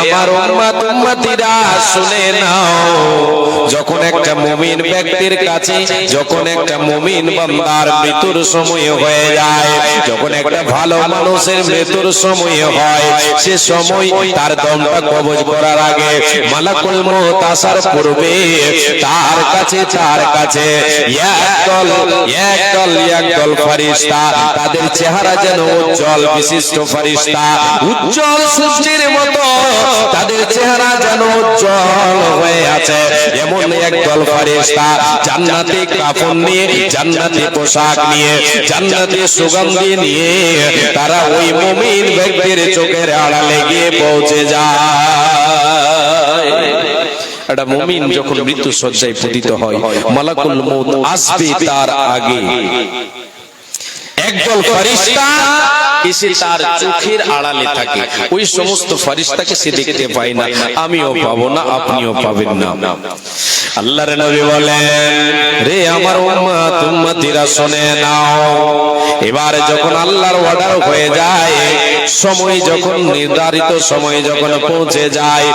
আমার উম্মাত উম্মতিরা শুনে নাও, যখন একটা মুমিন ব্যক্তির কাছে, যখন একটা মুমিন বান্দার মৃত্যুর সময় হয়ে যায়, যখন একটা ভালো মানুষের মৃত্যুর সময় হয়, সে সময় তার দমটা কবজ করার আগে মালাকুল মউত আসার পূর্বে তার কাছে তার কাছে একদল একদল একদল ফেরেশতা, তাদের চেহারা যেন উজ্জ্বল, বিশিষ্ট ফেরেশতা, উজ্জ্বল সূর্যের মতো তাদের চেহারা যেন উজ্জ্বল হয়ে আছে। এমন একদল ফেরেশতা জান্নাতি কাফন নিয়ে জান্নাতি পোশাক নিয়ে, জান্নাতি সুগন্ধি নিয়ে তারা ওই মুমিন ব্যক্তির চোখের আড়ালে গিয়ে পৌঁছে যায়। একটা মুমিন যখন মৃত্যু সজ্জায় পতিত হয়, মালাকুল মউত আসবে তার আগে। একদল ফরিস্তা এসে তার চোখের আড়ালে থাকে। ওই সমস্ত ফরিস্তাকে সে দেখতে পায় না। আমিও পাবো না আপনিও পাবেন না। আল্লাহর নবী বলেন রে আমার উম্মত উম্মতিরা শুনে নাও। এবার যখন আল্লাহর অর্ডার হয়ে যায় সময় যখন নির্ধারিত সময় যখন পৌঁছে যায়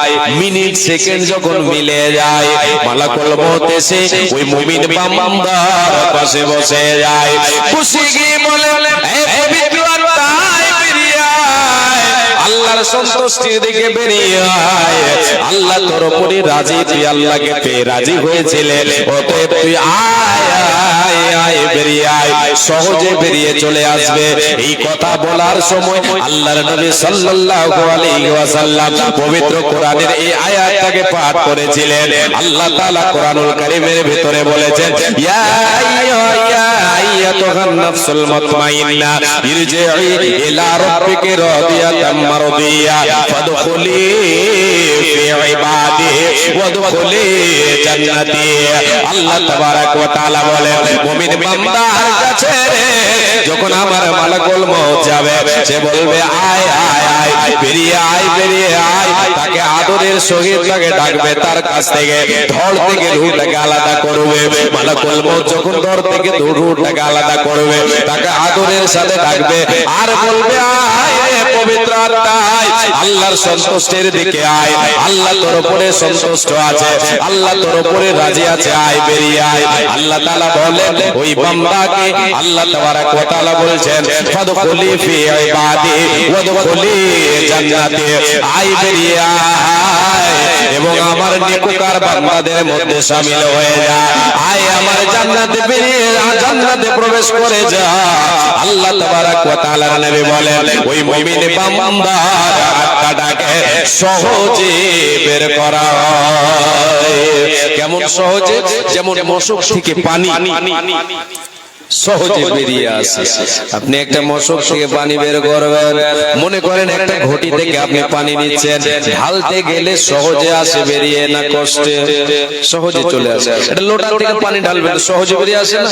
মিনিট সেকেন্ড যখন মিলে যায় মালাকুল মউত এসে ওই মুমিন বান্দার পাশে বসে যায়। খুশি গিয়ে বলে? "এ পবিত্র আত্মায় বেরিয়ে আল্লাহ রাজি তুই আল্লাহকে রাজি হয়েছিলেন। তুই আয়। সহজে বেরিয়ে চলে আসবে। এই কথা বলার সময় আল্লাহর নবী সাল্লাল্লাহু আলাইহি ওয়াসাল্লাম পবিত্র কোরআনের এই আয়াতটাকে পাঠ করেছিলেন। আল্লাহ তাআলা কোরআনুল কারীমের ভিতরে বলেছেন, ইয়া আইয়ুহা ইয়া আইয়াতুহান নাফসুল মুতমাইন্না ইরজিই ইলা রাব্বিকি রাদিয়াতাম মারদিয়া, ফাদখুলি ফি ইবাদি ওয়াদখুলি জান্নাতি। আল্লাহ তাবারাক ওয়া তাআলা বলেন, মুমিন বান্দার কাছে যখন আমার মালাকুল মউত যাবে, সে বলবে, আয় আয় আয়, বেরিয়ে আয় বেরিয়ে আয়। তাকে আদরের সহিত তাকে ডাকবে, তার কাছ থেকে ধড় থেকে রুহটাকে আলাদা করবে। মালাকুল মউত যখন ধড় থেকে রুহটাকে আলাদা করবে, তাকে আদরের সাথে ডাকবে, আর বলবে, আয় পবিত্র আত্মায় আল্লাহর সন্তুষ্টির দিকে আয়। আল্লাহ তোর উপরে সন্তুষ্ট আছে। আল্লাহ তোর উপরে রাজি আছে। আয়, বেরিয়ে আয়। আল্লাহ তাআলা বলেন, ওই বান্দাকে আল্লাহ তাবারাক ওয়া তাআলা বলছেন, ফাদখুলি ফি ইবাদি ওয়াদখুলি জান্নাতি। আয়, বেরিয়ে আয়। এবং আমার নিকুকার বান্দাদের মধ্যে শামিল হয়ে যা। আয়, আমার জান্নাতে বেরিয়ে জান্নাতে প্রবেশ করে যা। আল্লাহ তাবারাক ওয়া তাআলার নবী বলেন, ওই মুমিন বান্দার আত্মাটাকে সহজে বের করা হয় কেমন সহজে? যেমন মশক থেকে পানি। সহজে বেরিয়ে আসে। আপনি একটা মশক থেকে পানি বের করবেন। মনে করেন একটা ঘটি থেকে আপনি পানি নিচ্ছেন। ঢালতে গেলে সহজে আসে বেরিয়ে না কষ্টে। সহজে চলে আসে। এটা লোটা থেকে পানি ঢালবেন তো সহজে বেরিয়ে আসে না?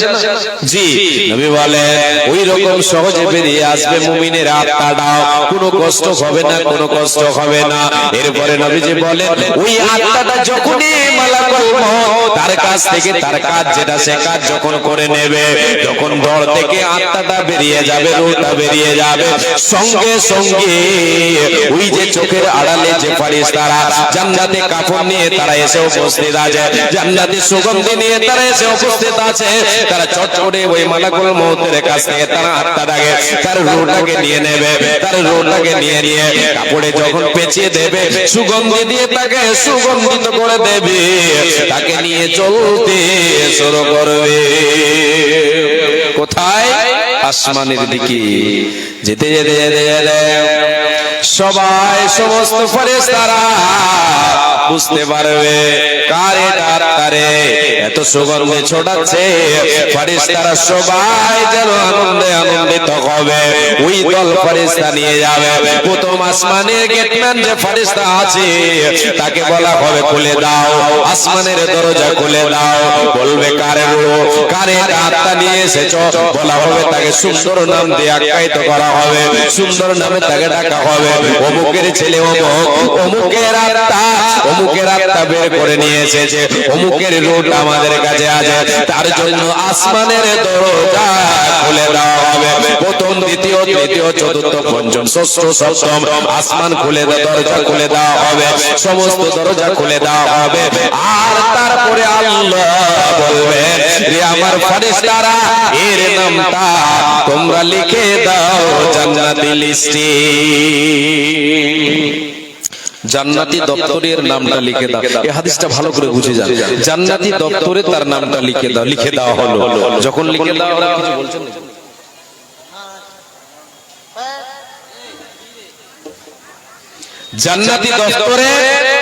জি নবী বলে ওই রকম সহজে বেরিয়ে আসবে মুমিনের আত্মাটাও। কোনো কষ্ট হবে না কোনো কষ্ট হবে না। এরপরে নবীজি বলেন ওই আত্মাটা যখনই মালাকুল মউত তার কাছ থেকে তার কাজ যেটা সে কাজ যখন করে নেবে যখন দর থেকে আত্মাটা বেরিয়ে যাবে রুহটা বেরিয়ে যাবে, সঙ্গে সঙ্গে ওই যে চোখের আড়ালে যে ফারিস্তারা জান্নাতে কাপড় নিয়ে তারা এসে উপস্থিত আছে, জান্নাতে সুগন্ধি নিয়ে তারা এসে উপস্থিত আছে, তারা চটচটে ওই মালাকুল মউতের কাছ থেকে তারা আত্মাটাকে, তার রুহটাকে নিয়ে নেবে, তার রুহটাকে নিয়ে নিয়ে কাপড়ে যখন পেঁচিয়ে দেবে, সুগন্ধি দিয়ে তাকে সুগন্ধিত করে দেবে, তাকে নিয়ে চলতে শুরু করবে। কোথায়? আসমানের দিকে। যেতে যেতে যেতে যেতে। সবাই সমস্ত ফেরেশতারা বুঝতে পারবে কার আত্মারে এত সুগন্ধে ছোটাচ্ছে। ফেরেশতারা সবাই যেন আনন্দে আনন্দিত হবে। ওই দল ফেরেশতা নিয়ে যাবে। প্রথম আসমানের গেটম্যান যে ফেরেশতা আছে, তাকে বলা হবে খুলে দাও। আসমানের দরজা খুলে দাও। বলবে, কারে কারে আত্মা নিয়ে এসেছ? বলা হবে তাকে সুন্দর নাম দিয়ে আখ্যায়িত করা হবে। সুন্দর নামে তাকে ডাকা হবে। অমুকের ছেলে অমুক, অমুকের আত্মা অমুকের আত্মা বের করে নিয়ে এসেছে। অমুকের রুট আমাদের কাছে আছে। তার জন্য আসমানের দরজা খুলে দেওয়া হবে। প্রথম, দ্বিতীয়, তৃতীয়, চতুর্থ, পঞ্চম, ষষ্ঠ, সপ্তম আসমান খুলে দে- দরজা খুলে দেওয়া হবে। সমস্ত দরজা খুলে দেওয়া হবে। আর তারপরে আল্লাহ বলবেন রে আমার ফারিস্তারা এর নামটা তোমরা লিখে দাও জান্নাতি লিস্টে জান্নাতি দপ্তরের নামটা লিখে দাও। এই হাদিসটা ভালো করে বুঝে যান। জান্নাতি দপ্তরে তার নামটা লিখে দাও, লিখে দেওয়া হলো। যখন লিখে দেওয়া হলো কিছু বলছেন? জান্নাতি দপ্তরে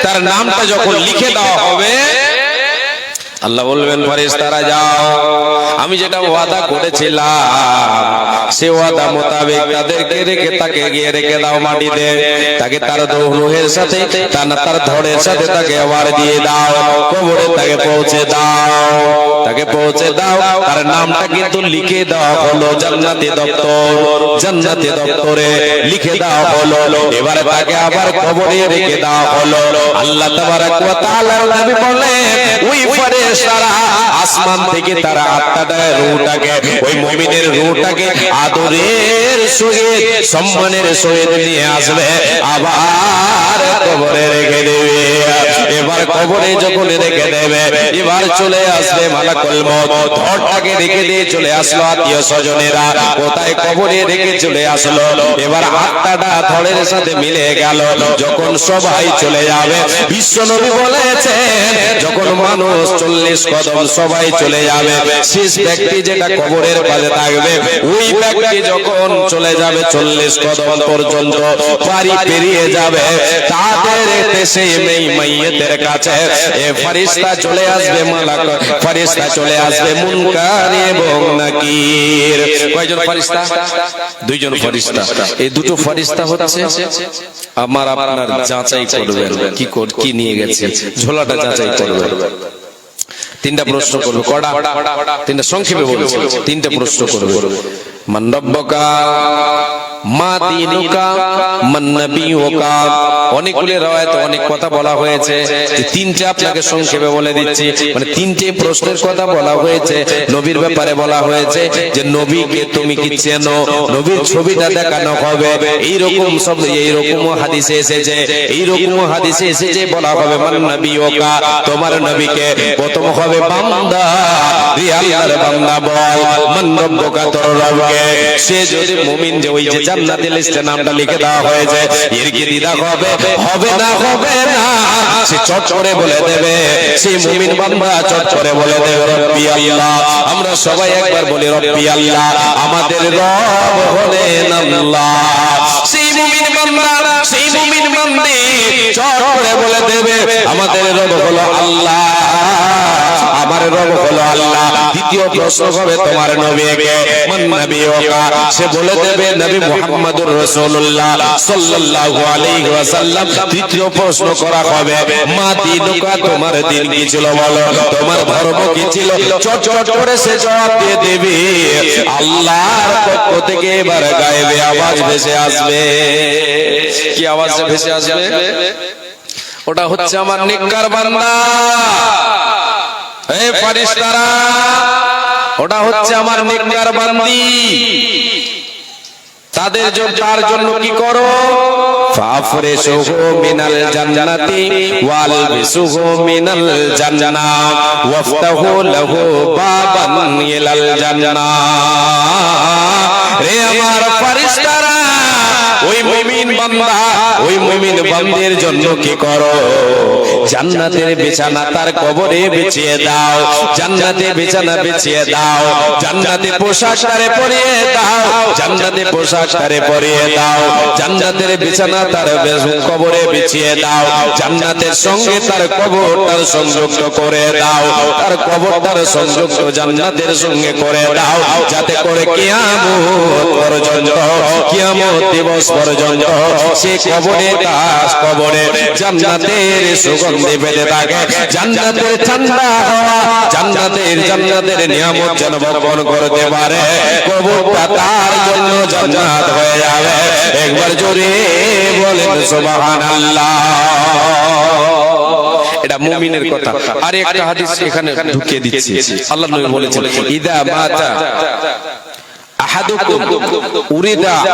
তার নামটা যখন লিখে দেওয়া হবে আল্লাহ বলবেন, ফেরেশতারা যাও। আমি যেটা ওয়াদা করেছিলাম, সে ওয়াদা মোতাবেক তাদেরকে রেখে, তাকে গিয়ে রেখে দাও মাটিতে। তাকে তার রুহের সাথে, তার তার ধরের সাথে তাকে আবার দিয়ে দাও। কবরে তাকে পৌঁছে দাও। তাকে পৌঁছে দাও। তার নামটা কিন্তু লিখে দেওয়া হলো জান্নাতি দপ্তর। জান্নাতি দপ্তরে লিখে দেওয়া হলো। এবারে তাকে আবার কবরে রেখে দাও হলো। আল্লাহ তাবারাক ওয়া তাআলার নবী বলেন ওই ফেরেশতারা আসমান থেকে তারা আত্মাটা রূহটাকে। ওই মুমিনের রূহটাকে। আদরের সহিত সম্মানের সহিত নিয়ে আসবে। আবার কবরে রেখে দেবে। এবার কবরে যখন রেখে দেবে এবার চলে আসবে মালাকুল মউত ধরটাকে রেখে দিয়ে চলে আসলো আত্মীয় স্বজনেরা। কোথায় কবরে রেখে চলে আসলো? এবার আত্মাটা ধরের সাথে মিলে গেল। যখন সবাই চলে যাবে বিশ্ব নবী বলেছেন যখন মানুষ চল্লিশ কদম সবাই চলে যাবে। শেষ ব্যক্তি যেটা কবরের পাশে থাকবে, ওই ব্যক্তি যখন চলে যাবে চল্লিশ কদম পর্যন্ত, বাড়ি পেরিয়ে যাবে। তাদের দেশে মেই মাইয়েদের কাছে এ ফারিস্তা চলে আসবে, মালাক ফারিস্তা চলে আসবে, মুনকার এবং নাকির। কয়জন ফারিস্তা দুইজন ফারিস্তা এই দুটো ফারিস্তা হচ্ছে আমার আপনার যাচাই করবেন, কি কি নিয়ে গেছে, ঝোলাটা যাচাই করবেন। তিনটা প্রশ্ন করবে কড়া তিনটা সংক্ষেপে বলছি। তিনটা প্রশ্ন করবে। মন্ডব্বকা মা দিনুকা মান নবিয়ুকা। অনেকগুলি রওয়ায়াতে অনেক কথা বলা হয়েছে তিনটে আপনাকে সংক্ষেপে বলে দিচ্ছি। মানে তিনটে প্রশ্নের কথা বলা হয়েছে, নবীর ব্যাপারে বলা হয়েছে যে, নবীকে তুমি কি চেনো? নবীর ছবিটা দেখানো হবে। এই রকম সব এই রকম হাদিসে এসেছে। এই রকম হাদিসে এসেছে বলা হবে, মান নবিয়ুকা, তোমার নবীকে প্রথম হবে বান্দা রে আল্লাহর বান্দা বল। মান রব্বুকা, তোর রবকে। সে যদি মুমিন যে, ওই যে জান্নাতের লিস্টে নামটা লিখে দেওয়া হয়েছে। এর কি দ্বিধা হবে? হবে? না হবে না। সে চট করে বলে দেবে। সে মুমিন বান্দা চট করে বলে দেবে রব্বি আল্লাহ। আমরা সবাই একবার বলি রব্বি আল্লাহ। আমাদের রব হলেন আল্লাহ। সেই মুমিন বান্দা সেই মুমিন বান্দি। চট করে বলে দেবে আমাদের রব হলো আল্লাহ। আমার রব হলো আল্লাহ। দ্বিতীয় প্রশ্ন হবে তোমার নবীকে সে বলে দেবে, নবী সাল্লাল্লাহু আলাইহি ওয়াসাল্লাম। তৃতীয় প্রশ্ন করা হবে, মা দিনুকা তোমার দিন কি ছিল বলো? তোমার ধর্ম কি ছিল? চট চট করে সে জবাব দিয়ে দেবে, আল্লাহর পক্ষ থেকে এবার গায়েবে আওয়াজ ভেসে আসবে। কি আওয়াজ ভেসে আসবে? ওটা হচ্ছে আমার নিকার বান্দা। এই ফারিস্তারা ওটা হচ্ছে আমার নেককার বান্দি। তাদের জন্য তার জন্য কি করো? ফাফরিসুহু মিনাল জান্নাতি ওয়ালবিসুহু মিনাল জান্নাহ ওয়াফতাহু লাহু বাবান ইলাল জান্নাহ রে আমার মুমিন বান্দা করো? বিছানা তার কবরে তারে তারে পরিয়ে দাও তার কবরে সঙ্গে তার সংযুক্ত করে সংযুক্ত জান্নাতের সঙ্গে করে দাও, যাতে করে কিয়ামত পর্যন্ত, কিয়ামত দিবস পর্যন্ত সে কবরে তার কবরে, জান্নাতের সুগন্ধি পেতে থাকে। জান্নাতের ঠান্ডা হওয়া, জান্নাতের জান্নাতের নিয়ামত যেন ভক্ষণ করতে পারে। কবরটা তার জন্য জান্নাত হয়ে যাবে। একবার জোরে বলেন, সুবহানাল্লাহ। মুমিনের কথা। আর একটা হাদিস এখানে ঢুকিয়ে দিচ্ছি। আল্লাহ নবী বলেছেন, ইদা মাতা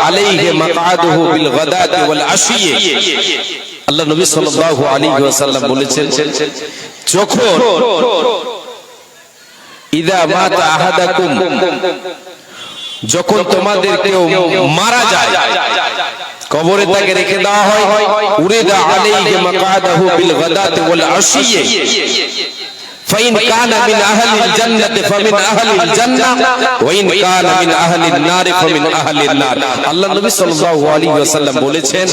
আলাইহি মাকআদুহু বিল গাদাতি ওয়াল আশিয়ে আল্লাহ নবী সাল্লাল্লাহু আলাইহি ওয়াসাল্লাম বলেছেন, যখন ইদা মাতা আহাদাকুম, যখন তোমাদের কেউ মারা যায়, কবরে তাকে রেখে দেওয়া হয়, উরিদা আলাইহি মাকআদাহু বিল গাদাতি ওয়াল আশিয়ে فإن كان من أهل الجنة فمن أهل الجنة وإن كان من أهل النار فمن أهل النار আল্লাহ নবী সাল্লাল্লাহু আলাইহি ওয়াসাল্লাম বলেছেন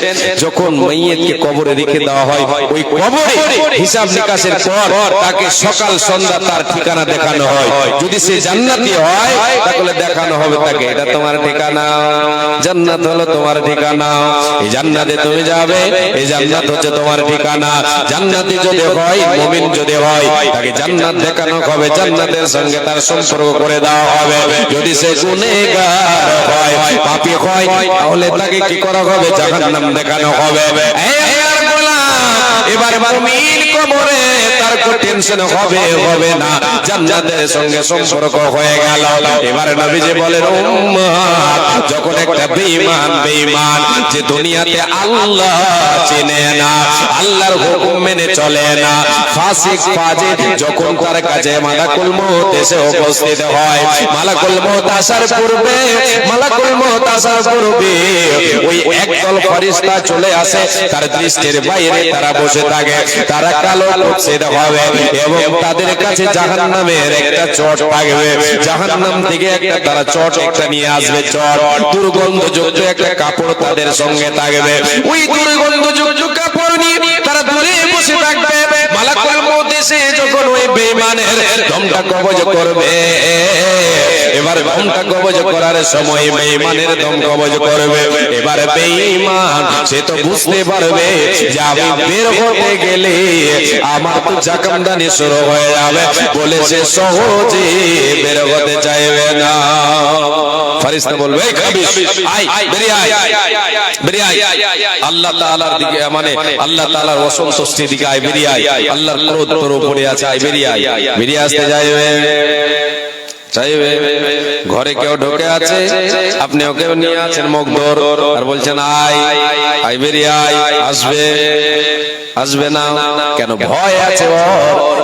যখন মাইয়াতকে কবরে রেখে দেওয়া হয় ওই কবরে হিসাব নিকাশের পর তাকে সকাল সন্ধ্যা তার ঠিকানা দেখানো হয় যদি সে জান্নাতি হয় তাহলে দেখানো হবে তাকে এটা তোমার ঠিকানা জান্নাত হলো তোমার ঠিকানা এই জান্নাতে তুমি যাবে এই জান্নাত হচ্ছে তোমার ঠিকানা জান্নাতি যদি হয় মুমিন যদি হয় তাকে জান্নাত দেখানো হবে, জান্নাতের সঙ্গে তার সম্পর্ক করে দেওয়া হবে। যদি সে গুনেগার হয়, পাপী হয়, তাহলে তাকে কি করা হবে? জাহান্নাম দেখানো হবে। এই এবার মুমিন কবরে, তার কোনো টেনশন হবে হবে না। জান্নাতের সঙ্গে সম্পর্ক হয়ে গেল। এবার নবীজি বলেন উম্মাত যখন একটা বেঈমান বেঈমান, যে দুনিয়াতে আল্লাহ চেনে না, আল্লাহর হুকুম মেনে চলে না, ফাসিক ফাজে যখন তার কাছে মালাকুল মউত এসে উপস্থিত হয়, মালাকুল মউত আসার পূর্বে, মালাকুল মউত আসার পূর্বে, ওই একদল ফেরেশতা চলে আসে, তার দৃষ্টির বাইরে তারা বসে থাকে, তারা কালো কুৎসিত হবে এবং তাদের কাছে জাহান্নামের একটা চট থাকবে। জাহান্নাম থেকে একটা তারা চট একটা নিয়ে আসবে, চট। দুর্গন্ধযুক্ত একটা কাপড় তাদের সঙ্গে থাকবে। ওই দুর্গন্ধযুক্ত কাপড় নিয়ে তারা দূরে বসে থাকবে। মালাকুল মউত এসে যখন ওই বেঈমানের দমটা কবজ করবে এবার দমটা কবজ করার সময় বেঈমানের দম কবজ করবে। এবার বেঈমান সে তো বুঝতে পারবে যে আমি বের হতে গেলে আমার তো জাকামদানি শুরু হয়ে যাবে। বলে সে সহজে বের হতে চাইবে না। ফারিস্তা বলবে "এই খাবিস, আয়, বেরিয়ে আয়, বেরিয়ে আয়। আল্লাহ তাআলার দিকে মানে আল্লাহ তাআলার অসন্তুষ্টির দিকে আয় বেরিয়ে আয়। আল্লাহর ক্রোধ তোর উপরে আছে আয় বেরিয়ে আয়। বেরিয়ে আসতে যাইবে চাইবে? ঘরে কেউ ঢোকে আছে? আপনি ওকে নিয়ে আছেন মগদর আর বলছেন, আয় আই বেরিয়ে আয়, আসবে। আসবে না। কেন? ভয় আছে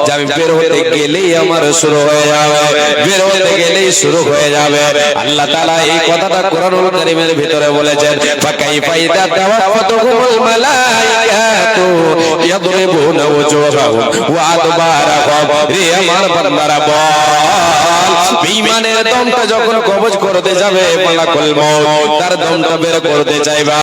যে আমি বের হতে গেলেই আমার শুরু হয়ে যাবে। বের হতে গেলেই শুরু হয়ে যাবে। আল্লাহ তাআলা এই কথাটা কোরআনুল ভিতরে বলেছেন ফাকাই মালাইকাতু ওয়া রে আমার বান্দারা, বল। বেঈমানের দমটা যখন কবজ করতে যাবে মালাকুল মউত তার দমটা বের করতে চাইবা